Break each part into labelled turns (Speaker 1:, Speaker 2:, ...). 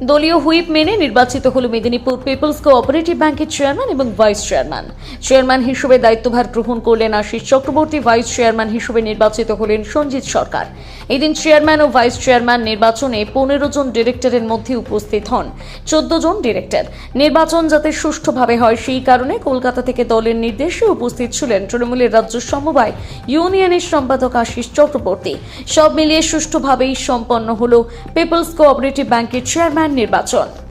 Speaker 1: দলীয় হুইপ মেনে নির্বাচিত হল মেদিনীপুর পিপলস কোঅপারেটিভ ব্যাংকের চেয়ারম্যান এবং ভাইস চেয়ারম্যান। চেয়ারম্যান হিসেবে দায়িত্বভার গ্রহণ করলেন আশিস চক্রবর্তী, ভাইস চেয়ারম্যান হিসেবে নির্বাচিত হলেন সঞ্জিত সরকার। এদিন চেয়ারম্যান ও ভাইস চেয়ারম্যান নির্বাচনে পনেরো জন ডিরেক্টরের মধ্যে উপস্থিত হন। চোদ্দ জন ডিরেক্টর। নির্বাচন যাতে সুষ্ঠুভাবে হয় সেই কারণে কলকাতা থেকে দলের নির্দেশে উপস্থিত ছিলেন তৃণমূলের রাজ্য সমবায় ইউনিয়নের সম্পাদক আশিস চক্রবর্তী। সব মিলিয়ে সুষ্ঠুভাবেই সম্পন্ন হল পিপলস কোঅপারেটিভ ব্যাংকের চেয়ারম্যান নির্বাচন।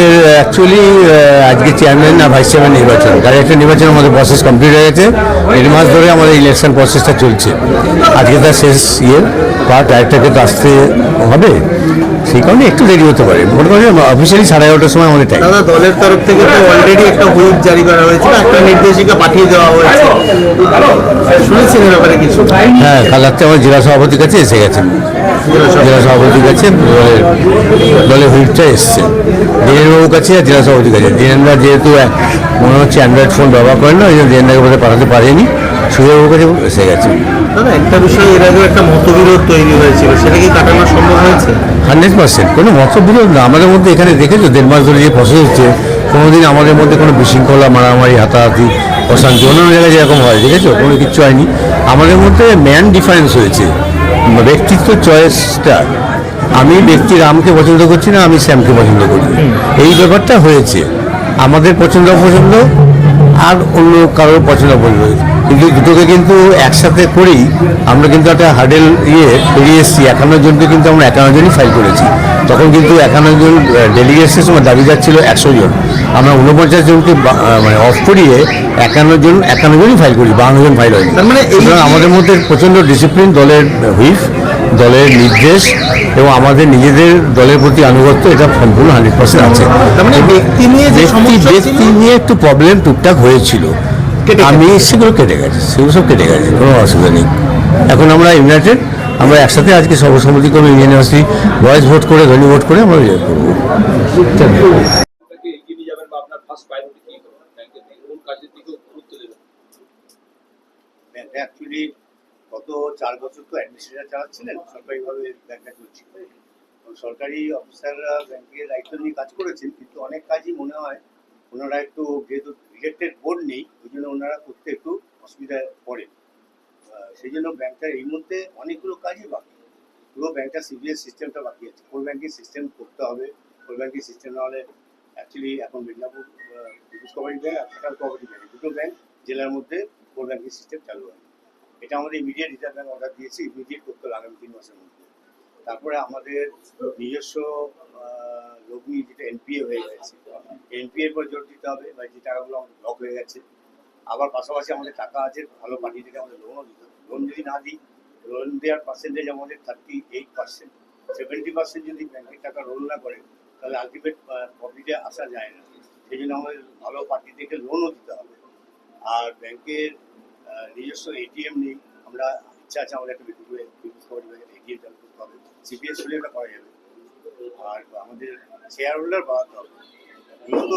Speaker 2: আমাদের অ্যাকচুয়ালি আজকে চেয়ারম্যান না ভাইস চেয়ারম্যান নির্বাচন। কারণ একটা নির্বাচন আমাদের প্রসেস কমপ্লিট হয়ে গেছে। দেড় মাস ধরে আমাদের ইলেকশন প্রসেসটা চলছে। আজকে তার শেষ ইয়ে পার্ট ডাইরেক্টরকে তো আসতে হবে। সেই কারণে একটু দেরি হতে পারে। মোটামুটি অফিসিয়ালি সাড়ে এগারোটার সময় আমাদের টাইম
Speaker 3: দাদা দলের তরফ থেকে তো অলরেডি একটা হুইপ জারি করা হয়েছিল একটা নির্দেশিকা পাঠিয়ে দেওয়া হয়েছে। শুনেছেন ব্যাপারে কিছু?
Speaker 2: হ্যাঁ কাল রাত্রে আমার জেলা সভাপতির কাছে এসে গেছেন। জেলা সভাপতির কাছে দলের হুইপটা এসছে। দিনেনবাবুর কাছে আর জেলা সভাপতির কাছে। দিনেনদা যেহেতু মনে হচ্ছে অ্যান্ড্রয়েড ফোন ব্যবহার করেন না ওই জন্য দিনেনদাকে বোধহয় পাঠাতে পারেনি। সুযোগবাবুর কাছে এসে গেছে।
Speaker 3: দাদা একটা বিষয় এর আগে একটা মতবিরোধ তৈরি হয়েছিল সেটা কি কাটানো সম্ভব হয়েছে?
Speaker 2: Hundred percent. কোনো মতবিরোধ না, আমাদের মধ্যে এখানে দেখেছ, দেড় মাস ধরে যে প্রসেস হচ্ছে, কোনোদিন আমাদের মধ্যে কোনো বিশৃঙ্খলা, মারামারি, হাতাহাতি, অশান্তি, অন্যান্য জায়গায় যেরকম হয়, দেখেছ? কোনো কিচ্ছু হয়নি। আমাদের মধ্যে ম্যান ডিফারেন্স হয়েছে, ব্যক্তিত্ব চয়েসটা। আমি ব্যক্তি রামকে পছন্দ করছি না, আমি শ্যামকে পছন্দ করি। এই ব্যাপারটা হয়েছে। আমাদের পছন্দ অপছন্দ, আর অন্য কারোর পছন্দ অপছন্দ কিন্তু দুটোকে কিন্তু একসাথে করেই আমরা কিন্তু একটা হার্ডেল ইয়ে পেরিয়ে এসেছি। একান্ন জনকে কিন্তু আমরা একান্ন জনই ফাইল করেছি। তখন কিন্তু একান্ন জন ডেলিগেটসের সময় দাবি যাচ্ছিল একশো জন। আমরা উনপঞ্চাশ জনকে মানে অফ করিয়ে একান্ন জন একান্ন জনই ফাইল করি বাহান্ন জন ফাইল হয়নি।
Speaker 3: তার মানে
Speaker 2: আমাদের মধ্যে প্রচণ্ড ডিসিপ্লিন দলের হুইপ দলের নির্দেশ এবং আমাদের নিজেদের দলের প্রতি আনুগত্য এটা সম্পূর্ণ হান্ড্রেড পার্সেন্ট আছে।
Speaker 3: তার মানে ব্যক্তি নিয়ে যে
Speaker 2: ব্যক্তি
Speaker 3: সমস্যা
Speaker 2: ব্যক্তি নিয়ে একটু প্রবলেম টুকটাক হয়েছিল। আমি সেগুলো কেটে গেছে সেগুলো সব কেটে গেছে কোনো অসুবিধা নেই। এখন আমরা ইউনাইটেড আমরা একসাথে আজকে সর্বসম্মতি করে ইউনিভার্সিটি ভয়েস ভোট করে ধনী ভোট করে আমরা ইয়ে করব।
Speaker 4: অ্যাকচুয়ালি গত চার বছর তো অ্যাডমিনিস্ট্রেটর চালাচ্ছিলেন সরকারিভাবে ব্যাংকটা চলছিল সরকারি অফিসাররা ব্যাংকের দায়িত্ব নিয়ে কাজ করেছেন কিন্তু অনেক কাজই মনে হয় ওনারা একটু যেহেতু ইলেক্টেড বোর্ড নেই ওই জন্য ওনারা করতে একটু অসুবিধায় আহ, সেই জন্য ব্যাংকটার এই মুহূর্তে অনেকগুলো কাজই বাকি। পুরো ব্যাংকটা সিবিএস সিস্টেমটা বাকি আছে। কোর ব্যাংকিং সিস্টেম করতে হবে। কোর ব্যাংকিং সিস্টেম না হলে অ্যাকচুয়ালি এখন মেদিনীপুর বিদ্যুৎ কোঅপারেটিভ ব্যাংক আর সেন্ট্রাল কোঅপারেটিভ ব্যাংক দুটো ব্যাংক জেলার মধ্যে কোর ব্যাংকিং সিস্টেম চালু হয়। এটা আমাদের ইমিডিয়েট রিজার্ভ ব্যাংক অর্ডার দিয়েছে ইমিডিয়েট করতে হবে আগামী তিন মাসের মধ্যে। তারপরে আমাদের নিজস্ব লগ্নি যেটা এনপিএ হয়ে গেছে। এনপিএ পর জোর দিতে হবে, বা যে টাকাগুলো আমাদের ব্লক হয়ে গেছে। আবার পাশাপাশি আমাদের টাকা আছে, ভালো পার্টি থেকে আমাদের লোনও দিতে হবে। লোন যদি না দিই লোন দেওয়ার পার্সেন্টেজ আমাদের thirty eight percent seventy percent যদি ব্যাংকের টাকা রোল না করে, তাহলে আলটিমেট প্রফিটে আসা যায় না। সেই জন্য আমাদের ভালো পার্টি থেকে লোনও দিতে হবে। আর ব্যাংকের নিজস্ব এটিএম নেই। আমরা ইচ্ছা আছে আমাদের একটা বিদ্যুৎ এটিএম চালু করতে হবে সিপিএস হলে এটা করা যাবে। আর আমাদের শেয়ার হোল্ডার বাড়াতে হবে। বিগত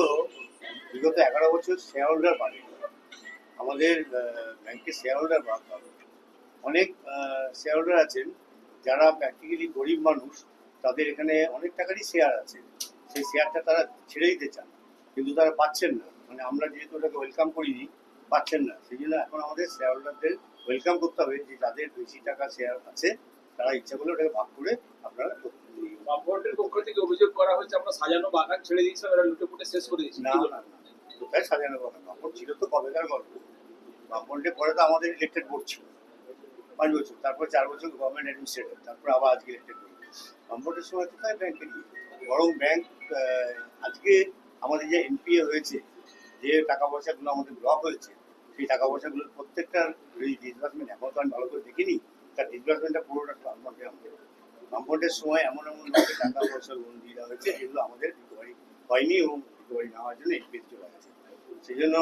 Speaker 4: বিগত এগারো বছর শেয়ার হোল্ডার বাড়ে আমাদের ব্যাংকের শেয়ার হোল্ডার বাড়াতে হবে। অনেক শেয়ার হোল্ডার আছেন যারা প্র্যাকটিক্যালি গরিব মানুষ, তাদের এখানে অনেক টাকারই শেয়ার আছে। সেই শেয়ারটা তারা ছেড়ে দিতে চান, কিন্তু তারা পাচ্ছেন না। মানে আমরা যেহেতু ওটাকে ওয়েলকাম করিনি, পাচ্ছেন না। সেই জন্য এখন আমাদের শেয়ার হোল্ডারদের ওয়েলকাম করতে হবে যে যাদের বেশি টাকা শেয়ার আছে তারা ইচ্ছা করলে ওটাকে ভাগ করে আপনারা।
Speaker 5: বামফ্রন্টের পক্ষ থেকে অভিযোগ করা হয়েছে আমরা সাজানো বাগান ছেড়ে এরা লুটে পুটে শেষ করে দিয়েছি।
Speaker 4: না কোথায় সাজানো কথা বামপন ছিল তো কবেকার গল্প। পরে তো আমাদের ইলেক্টেড বোর্ড ছিল। পাঁচ বছর তারপর চার বছর গভর্নমেন্ট অ্যাডমিনিস্ট্রেটর তারপর আবার আজকে ইলেক্টেড বোর্ড বামপনের সময় কোথায় ব্যাংকে নিয়ে বরং ব্যাংক আজকে আমাদের যে এনপিএ হয়েছে যে টাকা পয়সাগুলো আমাদের ব্লক হয়েছে সেই টাকা পয়সাগুলোর প্রত্যেকটার ডিসবার্সমেন্ট এখন তো আমি ভালো করে দেখিনি তার ডিসবার্সমেন্টটা পুরোটা বামফ্রন্টে আমাদের সময় এমন এমন টাকা পয়সা লোন দিয়ে দেওয়া হয়েছে যেগুলো আমাদের রিকভারি হয়নি এবং রিকভারি না হওয়ার জন্য এনপিএস চলে গেছে। সেই জন্য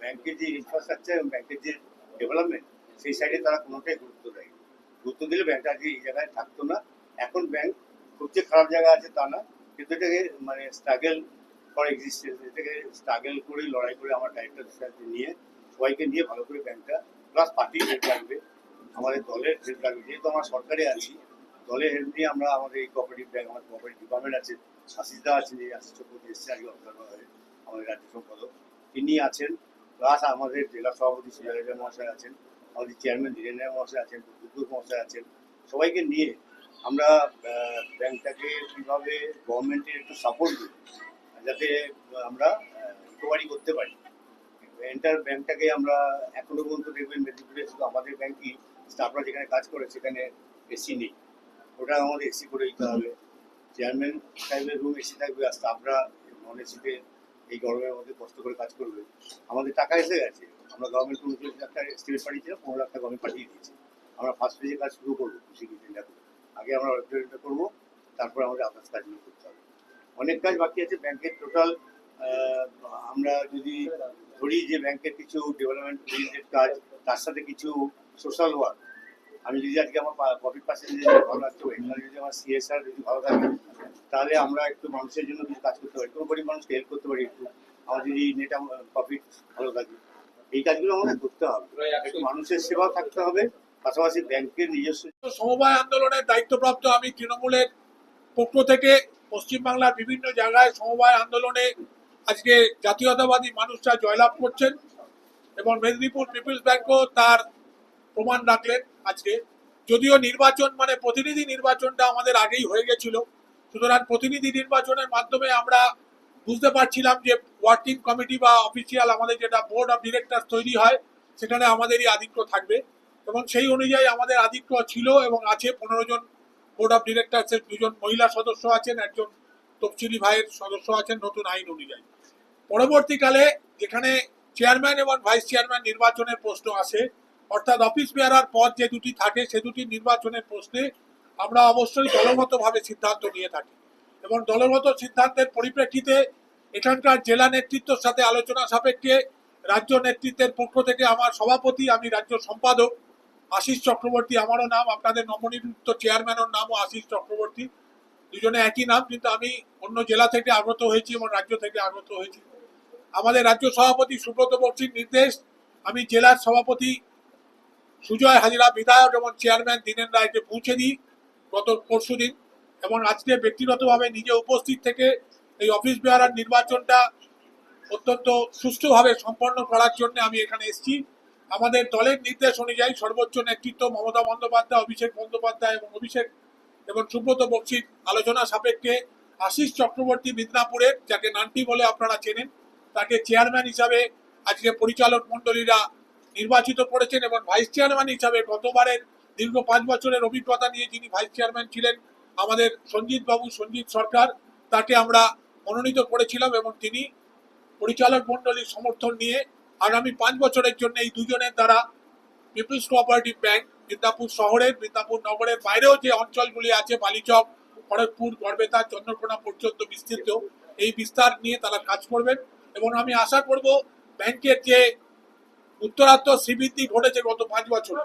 Speaker 4: ব্যাংকের যে ইনফ্রাস্ট্রাকচার এবং ব্যাংকের যে ডেভেলপমেন্ট সেই সাইডে তারা কোনোটাই গুরুত্ব দেয় গুরুত্ব দিলে ব্যাংকটা আজকে এই জায়গায় থাকতো না। এখন ব্যাংক খুব যে খারাপ জায়গা আছে তা না। কিন্তু এটাকে মানে স্ট্রাগল ফর এক্সিস্টেন্স এটাকে স্ট্রাগল করে, লড়াই করে আমার ডাইরেক্টর নিয়ে সবাইকে নিয়ে ভালো করে ব্যাংকটা প্লাস পার্টি হেল্প রাখবে আমাদের দলের হেল্প রাখবে যেহেতু আমরা সরকারে আছি, দলের হেল্প নিয়ে আমরা আমাদের এই কোঅপারেটিভ ব্যাংক আমাদের কোঅপারেটিভ ডিপার্টমেন্ট আছে আশিসদা আছেন যে আশিস চক্রবর্তী এসছে অবজারভার হয়ে, আমাদের রাজ্য সম্পাদক। তিনি আছেন প্লাস আমাদের জেলা সভাপতি সুজাতা মহাশয় আছেন, আমাদের চেয়ারম্যান ধীরেন্দ্র মহাশয় আছেন দুর্গ মহাশয় আছেন। সবাইকে নিয়ে আমরা ব্যাংকটাকে কীভাবে গভর্নমেন্টের একটু সাপোর্ট দিই যাতে আমরা রিকভারি করতে পারি। এন্টার ব্যাংকটাকে আমরা এখনও পর্যন্ত দেখবেন, মেদিনীপুরে শুধু আমাদের ব্যাংকই স্টাফরা যেখানে কাজ করে, সেখানে এসি নেই। ওটা আমাদের এসি করে দিতে হবে। চেয়ারম্যান সাহেবের রুম এসি থাকবে আর স্টাফরা নন এসিতে এই গরমের মধ্যে কষ্ট করে কাজ করবে। আমাদের টাকা এসে গেছে। আমরা গভর্নমেন্ট উনচল্লিশ লাখ টাকা এস্টিমেট পাঠিয়েছিলাম, পনেরো লাখ টাকা গভর্নমেন্ট পাঠিয়ে দিয়েছি। আমরা ফার্স্ট ফেজে কাজ শুরু করব কৃষি করে আগে আমরা অডিটোরিয়ামটা করব, তারপর আমাদের আদার্স কাজগুলো করতে হবে। অনেক কাজ বাকি আছে ব্যাংকের টোটাল আমরা যদি ধরি যে ব্যাংকের কিছু ডেভেলপমেন্ট রিলেটেড কাজ, তার সাথে কিছু সোশ্যাল ওয়ার্ক আমি যদি আজকে আমার প্রফিট পার্সেন্টেজ ভালো রাখতে পারি তাহলে যদি আমার সিএসআর যদি ভালো থাকে, তাহলে আমরা একটু মানুষের জন্য কিছু কাজ করতে পারি কোনো গরিব মানুষকে হেল্প করতে পারি, একটু আমার যদি নেট প্রফিট ভালো থাকে। এই কাজগুলো আমাদের করতে হবে। একটু মানুষের সেবাও থাকতে হবে, পাশাপাশি ব্যাংকের নিজস্ব
Speaker 6: সমবায় আন্দোলনের দায়িত্বপ্রাপ্ত আমি তৃণমূলের পক্ষ থেকে পশ্চিমবাংলার বিভিন্ন জায়গায় সমবায় আন্দোলনে আজকে জাতীয়তাবাদী মানুষরা জয়লাভ করছেন এবং মেদিনীপুর পিপলস ব্যাংকও তার প্রমাণ রাখলেন আজকে। যদিও নির্বাচন মানে প্রতিনিধি নির্বাচনটা আমাদের আগেই হয়ে গেছিল, সুতরাং প্রতিনিধি নির্বাচনের মাধ্যমে আমরা বুঝতে পারছিলাম যে ওয়ার্কিং কমিটি বা অফিসিয়াল আমাদের যেটা বোর্ড অফ ডিরেক্টর তৈরি হয়, সেখানে আমাদেরই আধিক্য থাকবে। এবং সেই অনুযায়ী আমাদের আধিক্য ছিল এবং আছে পনেরো জন বোর্ড অফ ডিরেক্টরসের, দুজন মহিলা সদস্য আছেন, একজন তফসিলি ভাইয়ের সদস্য আছেন নতুন আইন অনুযায়ী। পরবর্তীকালে যেখানে চেয়ারম্যান এবং ভাইস চেয়ারম্যান নির্বাচনের প্রশ্ন আসে অর্থাৎ অফিস বেয়ারার পদ যে দুটি থাকে, সে দুটি নির্বাচনের প্রশ্নে আমরা অবশ্যই দলগতভাবে সিদ্ধান্ত নিয়ে থাকি। এবং দলগত সিদ্ধান্তের পরিপ্রেক্ষিতে এখানকার জেলা নেতৃত্বের সাথে আলোচনা সাপেক্ষে রাজ্য নেতৃত্বের পক্ষ থেকে আমার সভাপতি, আমি রাজ্য সম্পাদক আশিস চক্রবর্তী, আমারও নাম, আপনাদের নবনিযুক্ত চেয়ারম্যানের নামও আশিস চক্রবর্তী। দুজনে একই নাম, কিন্তু আমি অন্য জেলা থেকে আগত হয়েছি এবং রাজ্য থেকে আগত হয়েছি। আমাদের রাজ্য সভাপতি সুব্রত বক্সির নির্দেশ, আমি জেলার সভাপতি সুজয় হাজিরা, বিধায়ক এবং চেয়ারম্যান দীনেন রায়কে পৌঁছে দিই গত পরশু দিন এবং আজকে ব্যক্তিগতভাবে নিজে উপস্থিত থেকে এই অফিস বেয়ারার নির্বাচনটা অত্যন্ত সুষ্ঠুভাবে সম্পন্ন করার জন্য আমি এখানে এসেছি। আমাদের দলের নির্দেশ অনুযায়ী সর্বোচ্চ নেতৃত্ব মমতা বন্দ্যোপাধ্যায়, অভিষেক বন্দ্যোপাধ্যায় এবং অভিষেক এবং সুব্রত বক্সির আলোচনা সাপেক্ষে আশিস চক্রবর্তী মিদনাপুরের, যাকে নান্টি বলে আপনারা চেনেন, তাকে চেয়ারম্যান হিসাবে আজকে পরিচালক মণ্ডলীরা নির্বাচিত করেছেন এবং ভাইস চেয়ারম্যান হিসাবে গতবারের দীর্ঘ পাঁচ বছরের অভিজ্ঞতা নিয়ে যিনি ভাইস চেয়ারম্যান ছিলেন, আমাদের সঞ্জিত বাবু, সঞ্জিত সরকার, তাকে আমরা মনোনীত করেছিলাম এবং তিনি পরিচালক মণ্ডলীর সমর্থন নিয়ে আগামী পাঁচ বছরের জন্য এই দুজনের দ্বারা পিপলস কোঅপারেটিভ ব্যাংক মিদনাপুর শহরের মিদনাপুর নগরের বাইরেও যে অঞ্চলগুলি আছে, বালিচক, খড়গপুর, গড়বেতা, চন্দ্রকোনা পর্যন্ত বিস্তৃত, এই বিস্তার নিয়ে তারা কাজ করবেন। এবং আমি আশা করব ব্যাংকের যে উত্তরাত্ম শ্রীবৃদ্ধি ঘটেছে গত পাঁচ বছর।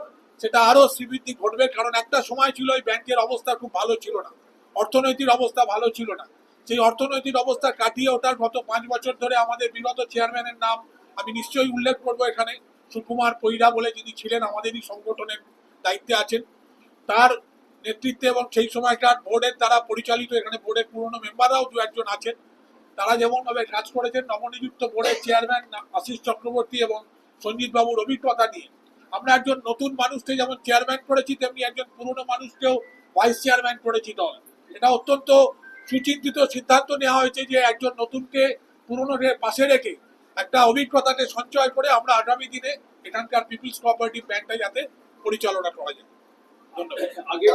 Speaker 6: সেটা আরও শ্রীবৃদ্ধি ঘটবে, কারণ একটা সময় ছিল এই ব্যাংকের অবস্থা খুব ভালো ছিল না। অর্থনৈতিক অবস্থা ভালো ছিল না। সেই অর্থনৈতিক অবস্থা কাটিয়ে ওঠার গত পাঁচ বছর ধরে আমাদের বিগত চেয়ারম্যানের নাম আমি নিশ্চয়ই উল্লেখ করব এখানে। সুকুমার পৈরা বলে যিনি ছিলেন আমাদেরই সংগঠনের দায়িত্বে আছেন। তার নেতৃত্বে এবং সেই সময়কার বোর্ডের দ্বারা পরিচালিত এখানে বোর্ডের পুরনো মেম্বাররাও দু একজন আছেন। তারা যেমনভাবে কাজ করেছেন, নবনিযুক্ত বোর্ডের চেয়ারম্যান আশিস চক্রবর্তী এবং সঞ্জিত বাবুর অভিজ্ঞতা নিয়ে। আমরা একজন নতুন মানুষকে যেমন চেয়ারম্যান করেছি, তেমনি একজন পুরনো মানুষকেও ভাইস চেয়ারম্যান করেছি দল। এটা অত্যন্ত সুচিন্তিত সিদ্ধান্ত নেওয়া হয়েছে যে একজন নতুনকে পুরনো পাশে রেখে একটা অভিজ্ঞতাকে সঞ্চয় করে আমরা আগামী দিনে এখানকার পিপলস কোঅপারেটিভ ব্যাংকটা যাতে পরিচালনা করা যায়। ধন্যবাদ।
Speaker 5: আগে